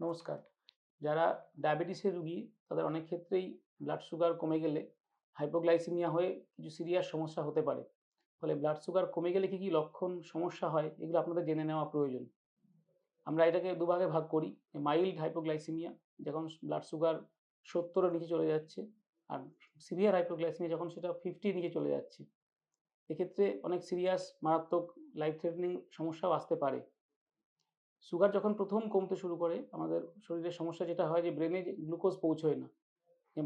নমস্কার। যারা ডায়াবেটিসের রুগী, তাদের অনেক ক্ষেত্রেই ব্লাড সুগার কমে গেলে হাইপোগ্লাইসিমিয়া হয়ে কিছু সিরিয়াস সমস্যা হতে পারে। ফলে ব্লাড সুগার কমে গেলে কী কী লক্ষণ সমস্যা হয়, এগুলো আপনাদের জেনে নেওয়া প্রয়োজন। আমরা এটাকে দুভাগে ভাগ করি মাইল্ড হাইপোগ্লাইসিমিয়া যখন ব্লাড সুগার সত্তরের নিচে চলে যাচ্ছে, আর সিভিয়ার হাইপোগ্লাইসিমিয়া যখন সেটা ফিফটির নিচে চলে যাচ্ছে। এক্ষেত্রে অনেক সিরিয়াস মারাত্মক লাইফ থ্রেটনিং সমস্যাও আসতে পারে। সুগার যখন প্রথম কমতে শুরু করে, আমাদের শরীরের সমস্যা যেটা হয় যে ব্রেনে গ্লুকোজ পৌঁছয় না।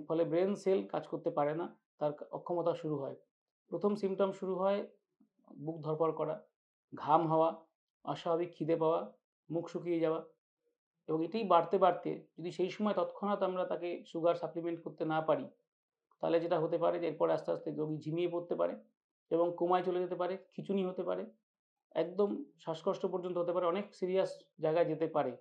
ফলে ব্রেন সেল কাজ করতে পারে না, তার অক্ষমতা শুরু হয়। প্রথম সিমটম শুরু হয় বুক ধরপড় করা, ঘাম হওয়া, অস্বাভাবিক খিদে পাওয়া, মুখ শুকিয়ে যাওয়া এবং এটাই বাড়তে বাড়তে যদি সেই সময় তৎক্ষণাৎ আমরা তাকে সুগার সাপ্লিমেন্ট করতে না পারি, তাহলে যেটা হতে পারে যে, এরপরে আস্তে আস্তে রোগী ঝিমিয়ে পড়তে পারে এবং কোমায় চলে যেতে পারে, খিঁচুনি হতে পারে। একদম শ্বাসকষ্ট পর্যন্ত হতে পারে, অনেক সিরিয়াস জায়গায় যেতে পারে।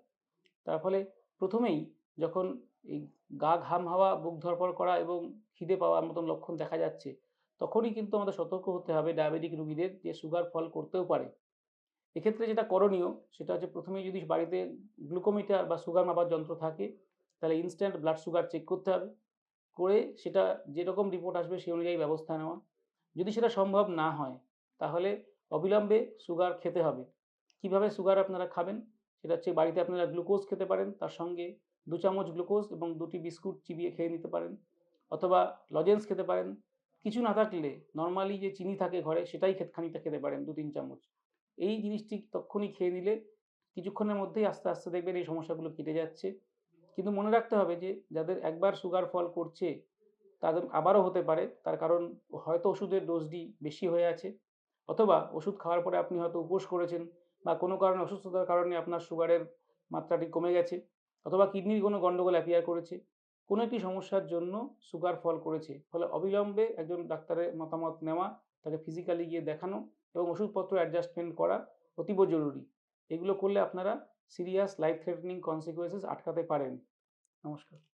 তার ফলে প্রথমেই যখন এই গা ঘাম হাওয়া, বুক ধরপড় করা এবং খিদে পাওয়ার মতন লক্ষণ দেখা যাচ্ছে, তখনই কিন্তু আমাদের সতর্ক হতে হবে ডায়াবেটিক রুগীদের যে সুগার ফল করতেও পারে। এক্ষেত্রে যেটা করণীয়, সেটা হচ্ছে প্রথমেই যদি বাড়িতে গ্লুকোমিটার বা সুগার মাপার যন্ত্র থাকে, তাহলে ইনস্ট্যান্ট ব্লাড সুগার চেক করতে হবে। করে সেটা যেরকম রিপোর্ট আসবে, সেই অনুযায়ী ব্যবস্থা নেওয়া। যদি সেটা সম্ভব না হয়, তাহলে অবিলম্বে সুগার খেতে হবে। কীভাবে সুগার আপনারা খাবেন? সেটা হচ্ছে বাড়িতে আপনারা গ্লুকোজ খেতে পারেন, তার সঙ্গে দু চামচ গ্লুকোজ এবং দুটি বিস্কুট চিবিয়ে খেয়ে নিতে পারেন, অথবা লজেন্স খেতে পারেন। কিছু না থাকলে নর্মালি যে চিনি থাকে ঘরে, সেটাই খানিকটা খেতে পারেন, দু তিন চামচ। এই জিনিসটি তক্ষুনি খেয়ে নিলে কিছুক্ষণের মধ্যেই আস্তে আস্তে দেখবেন এই সমস্যাগুলো কেটে যাচ্ছে। কিন্তু মনে রাখতে হবে যে, যাদের একবার সুগার ফল করছে, তাদের আবারও হতে পারে, তার কারণ হয়তো ওষুধের ডোজটি বেশি হয়ে আছে। অথবা ওষুধ খাওয়ার পরে আপনি হয়তো উপোস করেছেন বা কোনো কারণে অসুস্থতার কারণে আপনার সুগারের মাত্রাটি কমে গেছে অথবা কিডনির কোনো গণ্ডগোল অ্যাপিয়ার করেছে, কোনো একটি সমস্যার জন্য সুগার ফল করেছে। ফলে অবিলম্বে একজন ডাক্তারের মতামত নেওয়া, তাকে ফিজিক্যালি গিয়ে দেখানো এবং ওষুধপত্র অ্যাডজাস্টমেন্ট করা অতীব জরুরি। এগুলো করলে আপনারা সিরিয়াস লাইফ থ্রেটনিং কনসিকুয়েন্সেস আটকাতে পারেন। নমস্কার।